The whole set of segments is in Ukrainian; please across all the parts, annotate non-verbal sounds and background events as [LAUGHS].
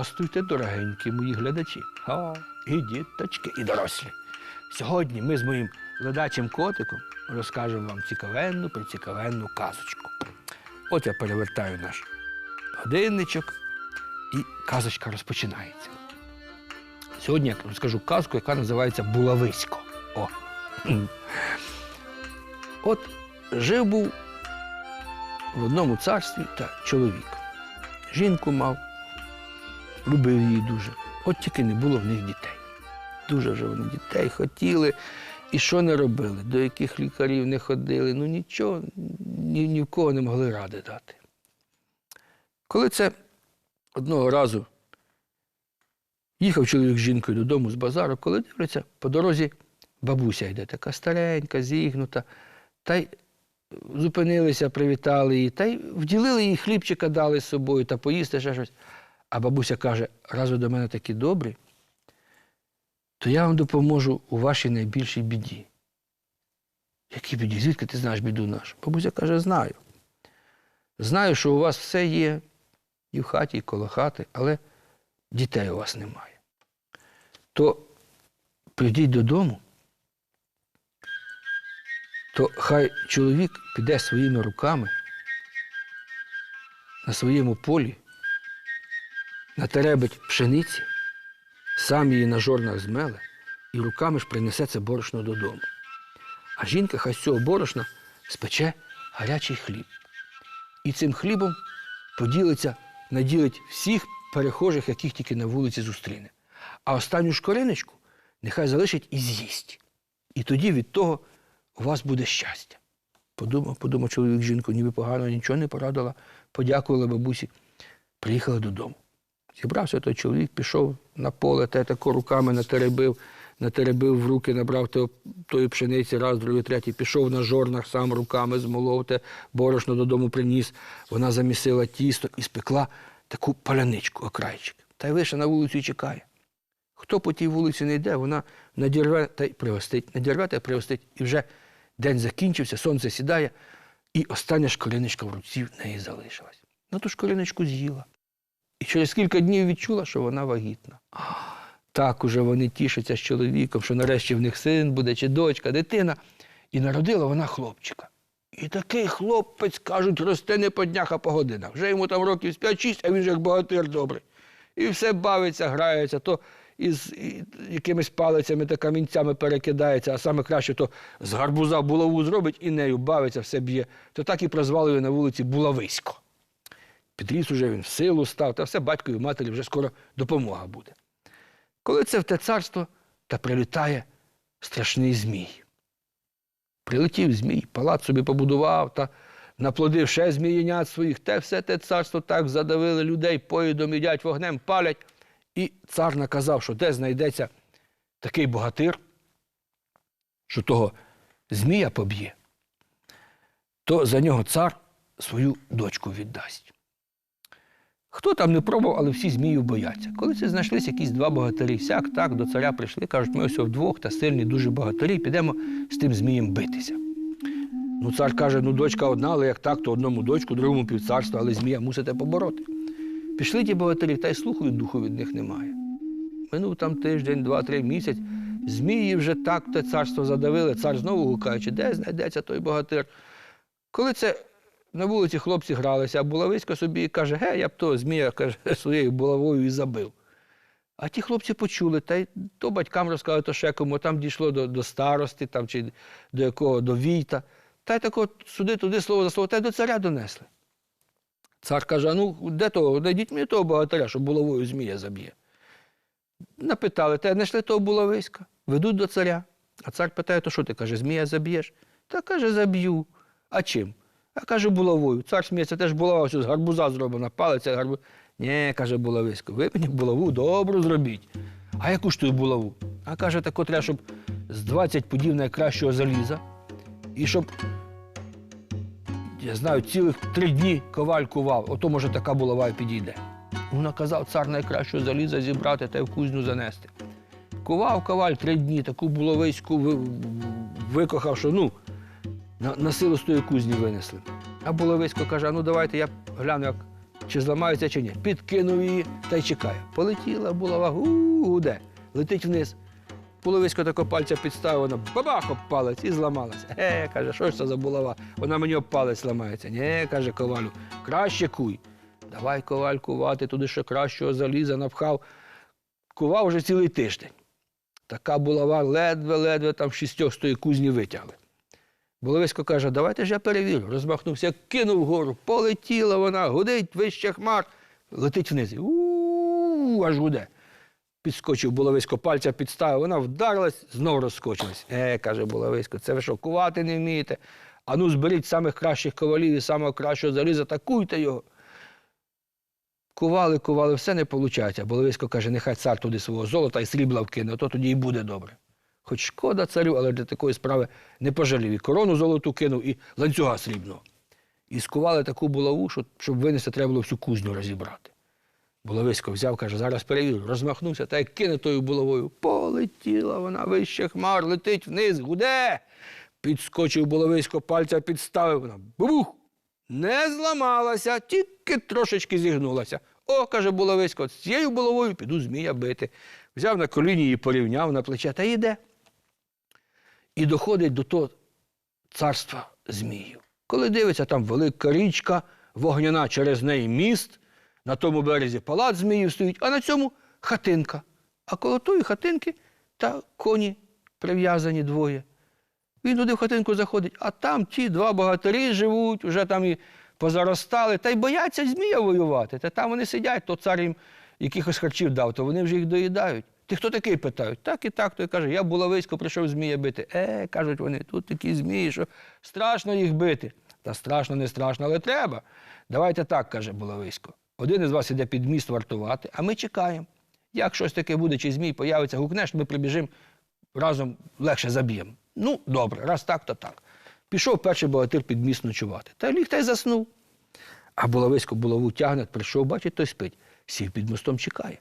Здрастуйте, дорогенькі мої глядачі. О, і діточки, і дорослі. Сьогодні ми з моїм глядачем котиком розкажемо вам цікавенну, прицікавенну казочку. От я перевертаю наш годинничок, і казочка розпочинається. Сьогодні я розкажу казку, яка називається Булависько. О. [CLEARS THROAT] От жив був в одному царстві та чоловік. Жінку мав, любив її дуже. От тільки не було в них дітей. Дуже вже вони дітей хотіли. І що не робили, до яких лікарів не ходили, ну нічого, ні, ні в кого не могли ради дати. Коли це одного разу їхав чоловік з жінкою додому з базару, коли дивляться, по дорозі бабуся йде, така старенька, зігнута, та й зупинилися, привітали її, та й вділили їй хлібчика, дали з собою та поїсти ще щось. А бабуся каже: раз ви до мене такі добрі, то я вам допоможу у вашій найбільшій біді. Якій біді? Звідки ти знаєш біду нашу? Бабуся каже, знаю. Знаю, що у вас все є і в хаті, і коло хати, але дітей у вас немає. То прийдіть додому, то хай чоловік піде своїми руками на своєму полі, натеребить пшениці, сам її на жорнах змеле і руками ж принесе це борошно додому. А жінка хай з цього борошна спече гарячий хліб. І цим хлібом поділиться, наділить всіх перехожих, яких тільки на вулиці зустріне. А останню шкориночку нехай залишить і з'їсть. І тоді від того у вас буде щастя. Подумав, подумав чоловік жінку, ніби погано, нічого не порадила, подякувала бабусі. Приїхали додому. Зібрався той чоловік, пішов на поле, те тако руками натеребив, натеребив в руки, набрав тої пшениці, раз, другий, третій, пішов на жорнах, сам руками змолов те, борошно додому приніс. Вона замісила тісто і спекла таку паляничку, окрайчик. Та й вийшла на вулицю і чекає. Хто по тій вулиці не йде, вона надірве та й пригостить, надірве та й пригостить. І вже день закінчився, сонце сідає, і остання шкориночка в руці в неї залишилась. Ну ту шкориночку з'їла. І через кілька днів відчула, що вона вагітна. Так уже вони тішаться з чоловіком, що нарешті в них син буде, чи дочка, дитина. І народила вона хлопчика. І такий хлопець, кажуть, росте не по днях, а по годинах. Вже йому там років з 5-6, а він же як богатир добрий. І все бавиться, грається, то із якимись палицями та камінцями перекидається, а саме краще то з гарбуза булаву зробить і нею бавиться, все б'є. То так і прозвали його на вулиці Булависько. Підріс уже він в силу став, та все батькові матері вже скоро допомога буде. Коли це в те царство, та прилітає страшний змій. Прилетів змій, палац собі побудував та наплодив ще змієнят своїх, те все те царство так задавили людей, поїдом їдять, вогнем палять. І цар наказав, що де знайдеться такий богатир, що того змія поб'є, то за нього цар свою дочку віддасть. Хто там не пробував, але всі змію бояться. Коли це знайшлись якісь два богатирі, сяк, так, до царя прийшли, кажуть, ми ось вдвох та сильні, дуже богатирі, підемо з тим змієм битися. Ну, цар каже, ну дочка одна, але як так, то одному дочку, другому півцарства, але змія мусите побороти. Пішли ті богатирі, та й слуху духу від них немає. Минув там тиждень, два-три місяць. Змії вже так те царство задавили. Цар знову гукаючи, де знайдеться той богатир. Коли це на вулиці хлопці гралися, а булависько собі каже, ге, я б того змія [LAUGHS] каже, своєю булавою і забив. А ті хлопці почули, та й то батькам розказали, то ще кому, там дійшло до, до старости там, чи до якого, до війта. Та й тако сюди, туди слово за слово, та й до царя донесли. Цар каже: ну, де того? Найдіть мені того богатиря, що булавою змія заб'є. Напитали, та знайшли того булависька, ведуть до царя. А цар питає, то що ти каже, змія заб'єш? Та каже, заб'ю. А чим? А каже, булавою. Цар сміється, теж булава ось з гарбуза зроблена, палиця гарбуз. Ні, каже булависько, ви мені булаву добру зробіть. А яку ж ту булаву? А каже, тако треба, щоб з 20 подів найкращого заліза, і щоб я знаю, цілих три дні коваль кував, ото може така булава і підійде. Ну, наказав цар найкращого заліза зібрати та в кузню занести. Кував коваль три дні, таку булавиську ви- викохав, що ну, на, на силу з тої кузні винесли. А булависько каже, ну давайте я гляну, як чи зламаються, чи ні. Підкинув її та й чекає. Полетіла булава, гуде, летить вниз. Половисько тако пальця підставив, вона бабах палець і зламалася. Е, каже, що ж це за булава? Вона мені палець ламається. Ні, каже ковалю, краще куй. Давай коваль кувати, туди ще кращого заліза напхав. Кував вже цілий тиждень. Така булава ледве-ледве там шістьох з тої кузні витягли. Булависько каже, давайте ж я перевірю. Розмахнувся, кинув вгору, полетіла вона, гудить вище хмар, летить вниз. У аж гуде. Підскочив булависько, пальця підставив, вона вдарилась, знов розскочилась. Е, каже булависько, це ви що, кувати не вмієте? Ану, зберіть самих кращих ковалів і самого кращого заліза, атакуйте його. Кували, кували, все не виходить. А Булависько каже, нехай цар туди свого золота і срібла вкине, то тоді і буде добре. Хоч шкода царю, але для такої справи не пожалів. І корону золоту кинув, і ланцюга срібного. І скували таку булаву, що, щоб винести, треба було всю кузню розібрати. Булависько взяв, каже, зараз перевірю. Розмахнувся та як кине тою булавою. Полетіла вона вище хмар, летить вниз, гуде. Підскочив булависько, пальця підставив. Вона бубух! Не зламалася, тільки трошечки зігнулася. О, каже булависько, з цією булавою піду змія бити. Взяв на коліні її порівняв на плече та йде. І доходить до того царства зміїв. Коли дивиться, там велика річка, вогняна через неї міст, на тому березі палац зміїв стоїть, а на цьому хатинка. А коло тої хатинки та коні прив'язані двоє. Він туди в хатинку заходить, а там ті два богатирі живуть, вже там і позаростали, та й бояться змія воювати. Та там вони сидять, то цар їм якихось харчів дав, то вони вже їх доїдають. Ти хто такий питають? Так і так. Той каже, я булависько прийшов змія бити. Е, кажуть вони, тут такі змії, що страшно їх бити. Та страшно, не страшно, але треба. Давайте так, каже булависько. Один із вас іде під міст вартувати, а ми чекаємо. Як щось таке буде, чи змій появиться, гукнеш, ми прибіжимо, разом легше заб'ємо. Ну, добре, раз так, то так. Пішов перший богатир під міст ночувати. Та ліг та й заснув. А булависько булаву тягне, прийшов, бачить, той спить. Сів під мостом чекає.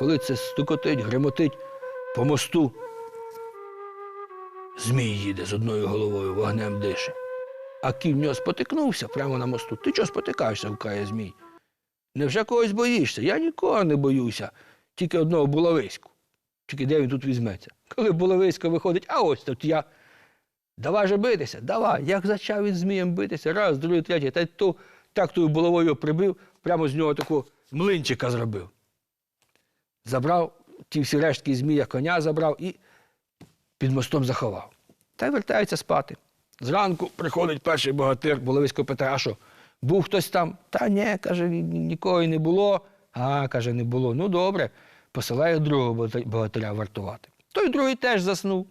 Коли це стукотить, гремотить по мосту, змій їде з одною головою, вогнем дише. А кінь нього спотикнувся прямо на мосту. Ти чого спотикаєшся, гукає змій? Невже когось боїшся? Я нікого не боюся, тільки одного булавиську. Тільки де він тут візьметься? Коли булависько виходить, а ось тут я. Давай же битися, давай. Як зачав він змієм битися, раз, другий, третій, та й то так тою булавою прибив, прямо з нього такого млинчика зробив. Забрав ті всі рештки змія, коня забрав і під мостом заховав. Та й вертається спати. Зранку приходить перший богатир, булависько питає, а що, був хтось там? Та ні, каже, ні- нікого не було. А, каже, не було. Ну добре, посилає другого богатиря вартувати. Той другий теж заснув.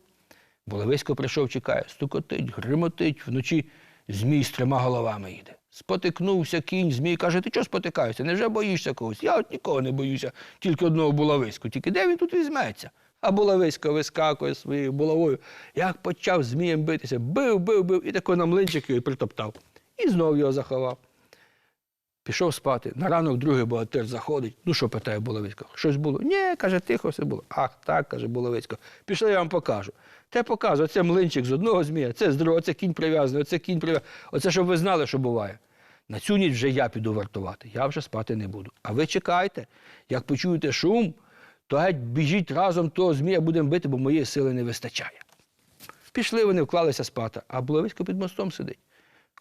Булависько прийшов, чекає, стукотить, гримотить, вночі змій з трьома головами йде. Спотикнувся кінь, змій каже, ти чого спотикаєшся? Невже боїшся когось? Я от нікого не боюся, тільки одного булавиську. Тільки де він тут візьметься? А булависько вискакує своєю булавою. Як почав змієм битися, бив, бив, бив, і тако на млинчик його притоптав. І знов його заховав. Пішов спати. На ранок другий богатир заходить. Ну що питає Булавицько? Щось було? Ні, каже, тихо все було. Ах, так, каже Булавицько. Пішли, я вам покажу. Те показую, оце млинчик з одного змія, це з другого, оце кінь прив'язаний, оце кінь прив'язаний. Оце, щоб ви знали, що буває. На цю ніч вже я піду вартувати. Я вже спати не буду. А ви чекайте, як почуєте шум, то геть біжіть разом того змія будемо бити, бо моєї сили не вистачає. Пішли вони, вклалися спати, а Булавицько під мостом сидить.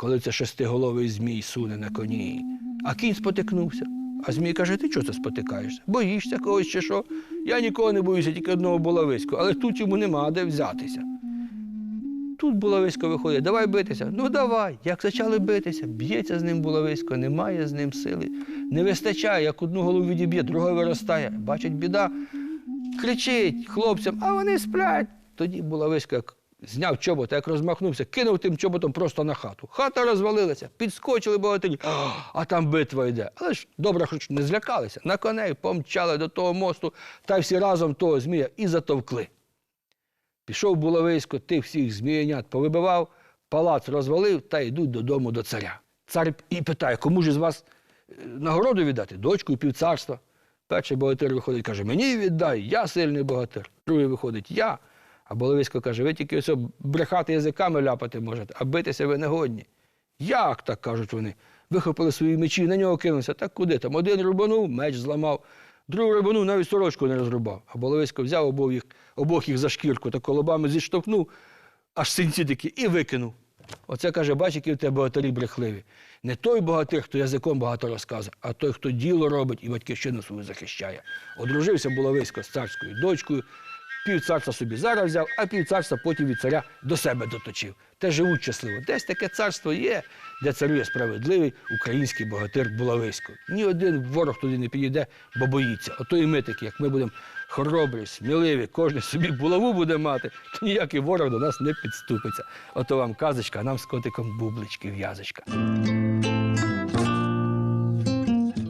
Коли це шестиголовий змій суне на коні, а кінь спотикнувся. А змій каже, ти чого це спотикаєшся? Боїшся когось чи що? Я нікого не боюся, тільки одного булавиську, але тут йому нема де взятися. Тут булависько виходить, давай битися. Ну давай. Як почали битися, б'ється з ним булависько, немає з ним сили. Не вистачає, як одну голову відіб'є, друга виростає. Бачить біда, кричить хлопцям, а вони сплять. Тоді булависько як зняв чобот, як розмахнувся, кинув тим чоботом просто на хату. Хата розвалилася, підскочили богатирі, «А, там битва йде. Але ж добре, хоч не злякалися. На коней помчали до того мосту та всі разом того змія і затовкли. Пішов булависько, тих всіх зміянят повибивав, палац розвалив та йдуть додому до царя. Цар і питає, кому ж із вас е, нагороду віддати? Дочку і півцарства. Перший богатир виходить, каже, мені віддай, я сильний богатир. Другий виходить, я. А Булависько каже, ви тільки ось брехати язиками ляпати можете, а битися ви не годні. Як так кажуть вони? Вихопили свої мечі, на нього кинулися. Так куди там? Один рубанув, меч зламав, другий рубанув, навіть сорочку не розрубав. А Боловисько взяв обох їх, обох їх за шкірку та колобами зіштовхнув, аж синці такі, і викинув. Оце каже, бач, які в тебе богатирі брехливі. Не той богатир, хто язиком багато розказує, а той, хто діло робить і батьківщину свою захищає. Одружився Булависько з царською дочкою, пів царства собі зараз взяв, а пів царства потім від царя до себе доточив. Те живуть щасливо. Десь таке царство є, де царює справедливий український богатир Булависько. Ні один ворог туди не підійде, бо боїться. Ото і ми такі, як ми будемо хоробрі, сміливі, кожен собі булаву буде мати, то ніякий ворог до нас не підступиться. Ото вам казочка, а нам з котиком бублички в'язочка.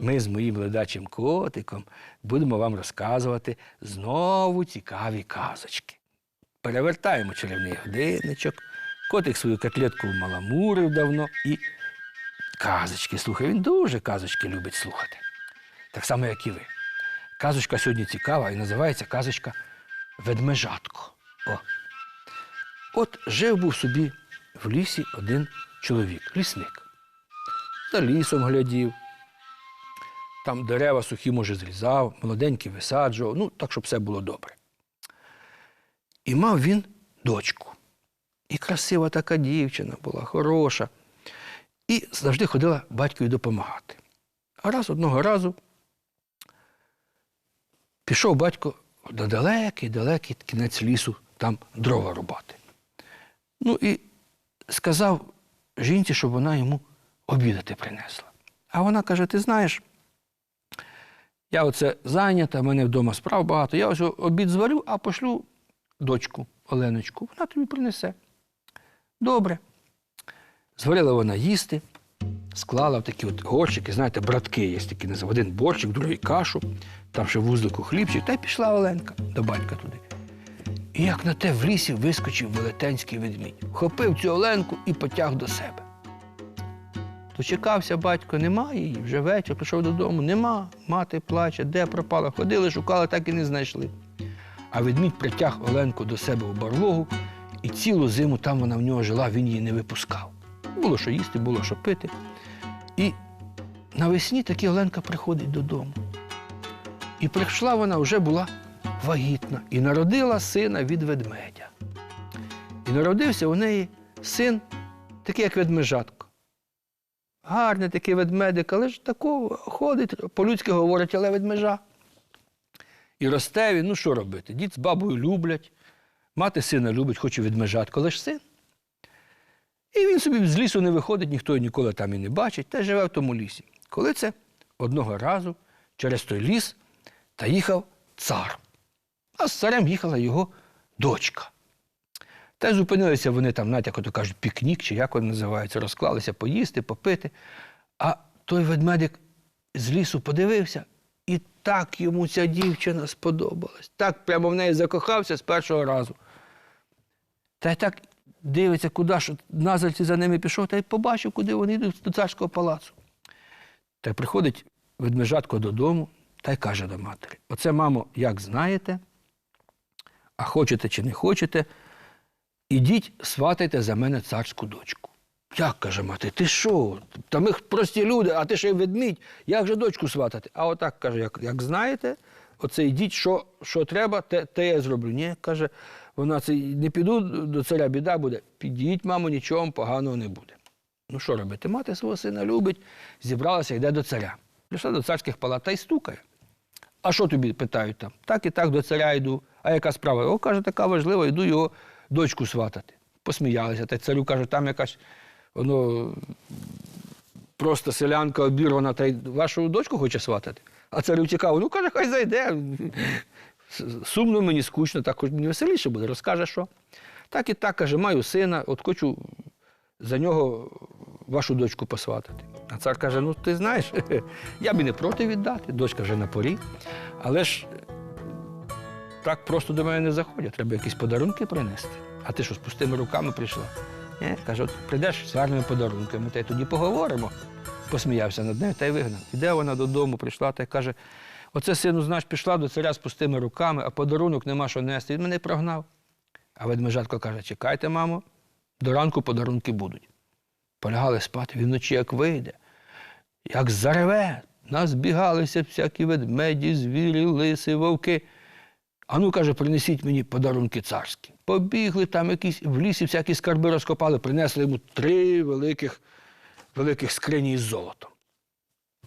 Ми з моїм ледачим котиком будемо вам розказувати знову цікаві казочки. Перевертаємо чарівний годинничок, котик свою котлетку маламурив давно і казочки слухає. Він дуже казочки любить слухати. Так само, як і ви. Казочка сьогодні цікава і називається казочка Ведмежатко. О. От жив був собі в лісі один чоловік, лісник. За лісом глядів, там дерева сухі, може, зрізав, молоденькі висаджував, ну, так, щоб все було добре. І мав він дочку. І красива така дівчина була, хороша. І завжди ходила батькові допомагати. А раз одного разу пішов батько до далекий, далекий кінець лісу, там дрова рубати. Ну і сказав жінці, щоб вона йому обідати принесла. А вона каже: ти знаєш, я оце зайнята, в мене вдома справ багато. Я ось обід зварю, а пошлю дочку Оленочку. Вона тобі принесе. Добре. Зварила вона їсти, склала в такі от горщики, знаєте, братки є такі називають. Один борщик, другий кашу, там ще вузлику хлібчик, та й пішла Оленка до батька туди. І як на те в лісі вискочив велетенський ведмідь, хопив цю Оленку і потяг до себе. Дочекався батько, немає її, вже вечір, прийшов додому, нема. Мати плаче, де пропала. Ходили, шукали, так і не знайшли. А ведмідь притяг Оленку до себе у барлогу, і цілу зиму там вона в нього жила, він її не випускав. Було що їсти, було що пити. І навесні таки Оленка приходить додому. І прийшла вона вже була вагітна і народила сина від ведмедя. І народився у неї син, такий, як ведмежатко. Гарний такий ведмедик, але ж такого ходить, по-людськи говорить, але ведмежа. І росте він, ну що робити? Дід з бабою люблять, мати сина любить, хоче ведмежатко, але ж син. І він собі з лісу не виходить, ніхто його ніколи там і не бачить, та живе в тому лісі. Коли це одного разу через той ліс та їхав цар. А з царем їхала його дочка. Та й зупинилися вони там, навіть, як ото кажуть, пікнік, чи як вони називаються, розклалися поїсти, попити. А той ведмедик з лісу подивився, і так йому ця дівчина сподобалась. Так прямо в неї закохався з першого разу. Та й так дивиться, куди ж назальці за ними пішов, та й побачив, куди вони йдуть до царського палацу. Та й приходить ведмежатко додому та й каже до матері: Оце, мамо, як знаєте, а хочете чи не хочете, ідіть сватайте за мене царську дочку. Як каже мати, ти що? Та ми прості люди, а ти ще й ведмідь, як же дочку сватати? А отак каже, як, як знаєте, оце йдіть, що, що треба, те, те я зроблю. Ні, каже, вона це не піду до царя, біда буде. Підіть, мамо, нічого поганого не буде. Ну що робити? Мати свого сина любить, зібралася, йде до царя. Прийшла до царських палат та й стукає. А що тобі питають там? Так і так до царя йду. А яка справа? О, каже, така важлива, йду його дочку сватати. Посміялися. Та царю каже, там якась воно просто селянка обірвана, та й вашу дочку хоче сватати. А царю цікаво, ну каже, хай зайде. Сумно мені скучно, так хоч мені веселіше буде, розкаже, що. Так і так каже, маю сина, от хочу за нього вашу дочку посватати. А цар каже: ну ти знаєш, [LAUGHS] я б і не проти віддати, дочка вже на порі. Але ж так просто до мене не заходять, треба якісь подарунки принести. А ти що, з пустими руками прийшла? Ні, каже, от прийдеш з гарними подарунками, та й тоді поговоримо. Посміявся над нею та й вигнав. Іде вона додому, прийшла та й каже: оце сину, знаєш, пішла до царя з пустими руками, а подарунок нема що нести. Він мене прогнав. А ведмежатко каже: чекайте, мамо, до ранку подарунки будуть. полягали спати, він вночі як вийде, як зареве, нас бігалися всякі ведмеді, звірі, лиси, вовки. А ну, каже, принесіть мені подарунки царські. Побігли там якісь в лісі всякі скарби розкопали, принесли йому три великих, великих скрині із золотом.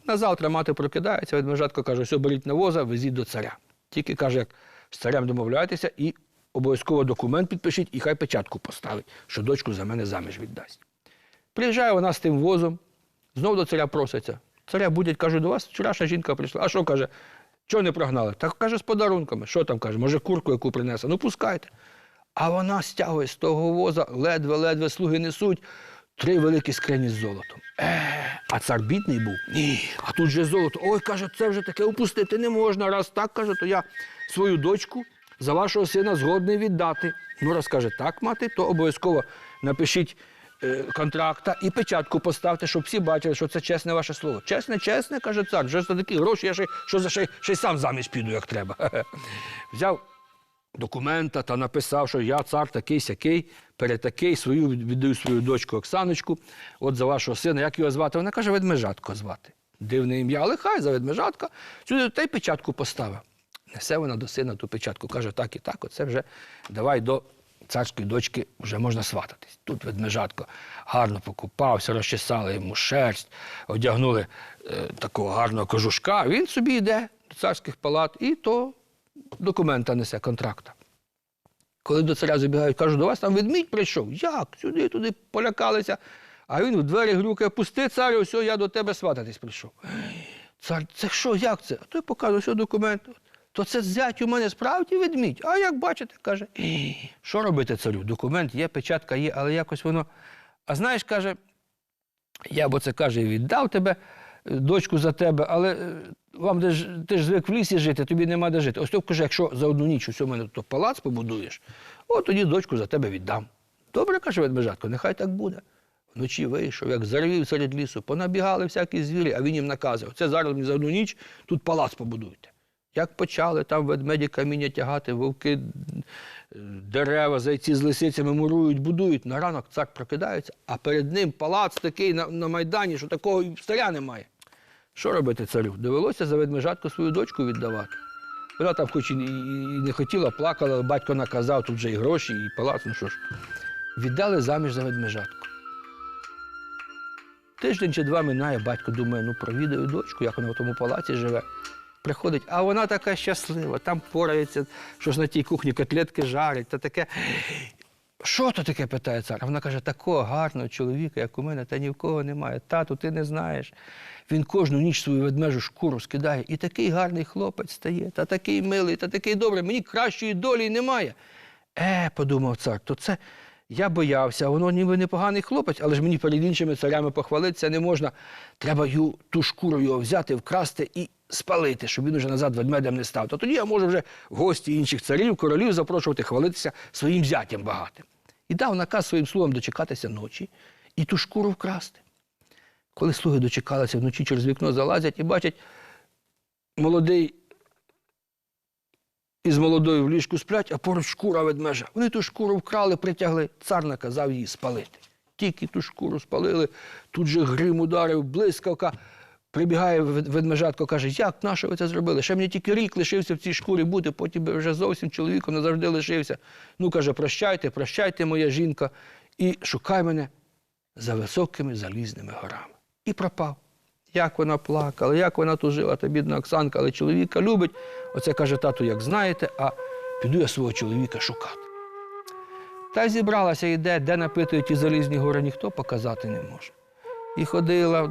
На завтра мати прокидається, ведмежатко каже, все, беріть на воза, везіть до царя. Тільки каже, як з царем домовляєтеся, і обов'язково документ підпишіть, і хай печатку поставить, що дочку за мене заміж віддасть. Приїжджає вона з тим возом, знову до царя проситься. Царя будять, кажуть, до вас вчорашня жінка прийшла. А що каже? Чого не прогнали? Так каже, з подарунками. Що там каже? Може, курку яку принесе? Ну пускайте. А вона стягує з того воза, ледве-ледве слуги несуть три великі скрині з золотом. Е, а цар бідний був? Ні. А тут же золото. Ой, каже, це вже таке упустити не можна. Раз так каже, то я свою дочку за вашого сина згодний віддати. Ну, раз каже, так, мати, то обов'язково напишіть контракта і печатку поставте, щоб всі бачили, що це чесне ваше слово. Чесне, чесне, каже цар, вже за такі гроші я ще, що за ще, ще й сам замість піду, як треба. [LAUGHS] Взяв документа та написав, що я цар такий сякий, перетакий, свою віддаю свою дочку Оксаночку, от за вашого сина, як його звати? Вона каже, ведмежатко звати. Дивне ім'я, але хай за ведмежатка. Сюди та й печатку поставив. Несе вона до сина ту печатку, каже, так і так, оце вже давай до царської дочки вже можна свататись. Тут ведмежатко гарно покупався, розчесали йому шерсть, одягнули е, такого гарного кожушка. Він собі йде до царських палат і то документа несе, контракта. Коли до царя забігають, кажуть, до вас там ведмідь прийшов. Як? Сюди, туди полякалися. А він в двері грюкає, пусти, царю, ось я до тебе свататись прийшов. Цар, це що, як це? А той показує, що документ. То це зять у мене справді ведмідь. А як бачите, каже, «Е, що робити царю? Документ є, печатка є, але якось воно. А знаєш, каже, я бо це каже, віддав тебе, е, дочку за тебе, але е, вам де ж, ти ж звик в лісі жити, тобі нема де жити. Ось то каже, якщо за одну ніч у мене то палац побудуєш, от тоді дочку за тебе віддам. Добре, каже ведмежатко, нехай так буде. Вночі вийшов, як зарвів серед лісу, понабігали всякі звірі, а він їм наказав. Це зараз мені за одну ніч тут палац побудуйте. Як почали там ведмеді каміння тягати, вовки, е, дерева, зайці з лисицями мурують, будують. На ранок цар прокидається, а перед ним палац такий на, на Майдані, що такого і старя немає. Що робити царю? Довелося за ведмежатку свою дочку віддавати. Вона там хоч і не хотіла, плакала, батько наказав, тут вже і гроші, і палац, ну що ж. Віддали заміж за ведмежатку. Тиждень чи два минає, батько думає, ну провідаю дочку, як вона в тому палаці живе. Приходить, а вона така щаслива, там порається, що ж на тій кухні котлетки жарять, та таке. Що то таке? питає цар. Вона каже, такого гарного чоловіка, як у мене, та ні в кого немає. Тату, ти не знаєш. Він кожну ніч свою ведмежу шкуру скидає. І такий гарний хлопець стає, та такий милий, та такий добрий, мені кращої долі немає. Е, подумав цар, то це я боявся, воно ніби непоганий хлопець, але ж мені перед іншими царями похвалитися не можна. Треба ю, ту шкуру його взяти, вкрасти і спалити, щоб він уже назад ведмедем не став. То тоді я можу вже гості інших царів, королів запрошувати, хвалитися своїм зятям багатим. І дав наказ своїм слугам дочекатися ночі і ту шкуру вкрасти. Коли слуги дочекалися, вночі через вікно залазять і бачать, молодий із молодою в ліжку сплять, а поруч шкура ведмежа. Вони ту шкуру вкрали, притягли. Цар наказав її спалити. Тільки ту шкуру спалили, тут же грим ударив, блискавка. Прибігає ведмежатко, каже, як наше ви це зробили? Ще мені тільки рік лишився в цій шкурі бути, потім вже зовсім чоловіком назавжди лишився. Ну, каже, прощайте, прощайте, моя жінка, і шукай мене за високими залізними горами. І пропав. Як вона плакала, як вона тужила, та бідна Оксанка, але чоловіка любить. Оце каже тату, як знаєте, а піду я свого чоловіка шукати. Та й зібралася йде, де напитують ті залізні гори, ніхто показати не може. І ходила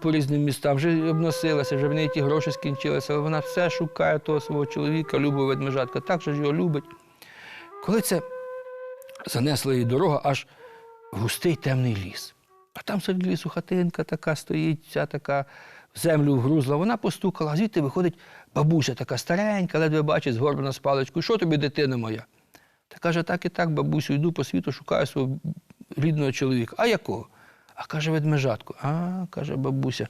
по різним містам, вже обносилася, вже в неї ті гроші скінчилися, але вона все шукає того свого чоловіка, любить ведмежатка, так же ж його любить. Коли це занесла її дорога аж в густий темний ліс. А там серед лісу хатинка така стоїть, вся така в землю вгрузла. Вона постукала, а звідти виходить бабуся така старенька, ледве бачить, згорблена з паличкою. Що тобі, дитина моя? Та каже, так і так, бабусю, йду по світу, шукаю свого рідного чоловіка. А якого? А каже, ведмежатку. А, каже бабуся,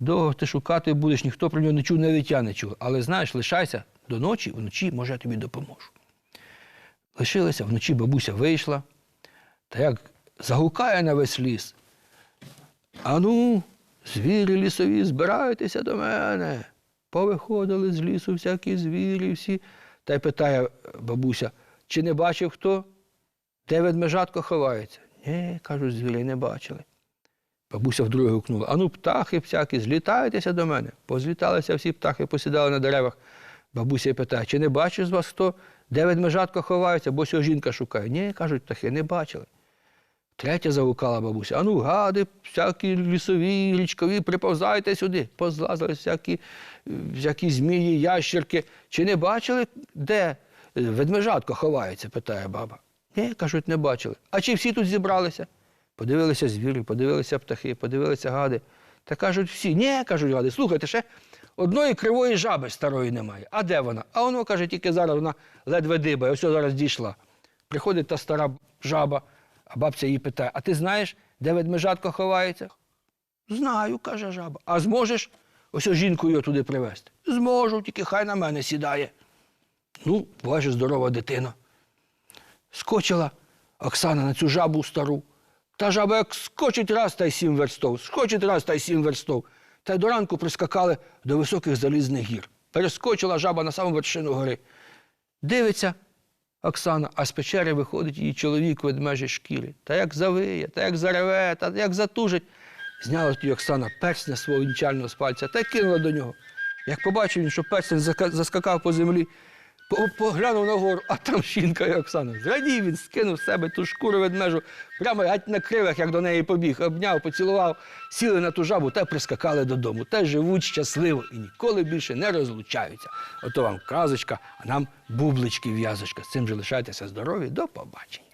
довго ти шукати будеш, ніхто про нього не чув, навіть я не чув. Але знаєш, лишайся до ночі, вночі, може, я тобі допоможу. Лишилася, вночі бабуся вийшла, та як загукає на весь ліс. Ану, звірі лісові, збирайтеся до мене. Повиходили з лісу всякі звірі, всі. Та й питає бабуся, чи не бачив хто? Де ведмежатко ховається? Ні, кажуть, звірі не бачили. Бабуся вдруге гукнула: Ану, птахи всякі, злітайтеся до мене. Позліталися всі птахи, посідали на деревах. Бабуся питає, чи не бачив з вас хто? Де ведмежатко ховається, бо сього жінка шукає. Ні, кажуть, птахи, не бачили. Третя загукала бабуся. Ану, гади, всякі лісові, річкові, приповзайте сюди. Позлазили всякі, е, всякі змії, ящерки. Чи не бачили, де е, ведмежатко ховається? питає баба. Ні, кажуть, не бачили. А чи всі тут зібралися? Подивилися звірі, подивилися птахи, подивилися гади. Та кажуть всі, ні, кажуть гади, слухайте, ще одної кривої жаби старої немає. А де вона? А воно каже, тільки зараз вона ледве дибає, ось зараз дійшла. Приходить та стара жаба, а бабця її питає: А ти знаєш, де ведмежатко ховається? Знаю, каже жаба. А зможеш ось жінку його туди привезти? Зможу, тільки хай на мене сідає. Ну, бачиш, здорова дитина. Скочила Оксана на цю жабу стару. Та жаба як скочить раз та й сім верстов, скочить раз та й сім верстов. Та й до ранку прискакали до високих залізних гір. Перескочила жаба на саму вершину гори. Дивиться Оксана, а з печери виходить її чоловік в ведмежій шкірі. Та як завиє, та як зареве, та як затужить. Зняла тоді Оксана персня свого вінчального з пальця та кинула до нього. Як побачив він, що перстень зака- заскакав по землі, по- поглянув нагору, а там жінка і Оксана. Зрадів він, скинув з себе ту шкуру ведмежу, прямо гать на крилах, як до неї побіг, обняв, поцілував, сіли на ту жабу та прискакали додому. Та живуть щасливо і ніколи більше не розлучаються. Ото вам казочка, а нам бублички в'язочка. З цим же лишайтеся здорові. До побачення.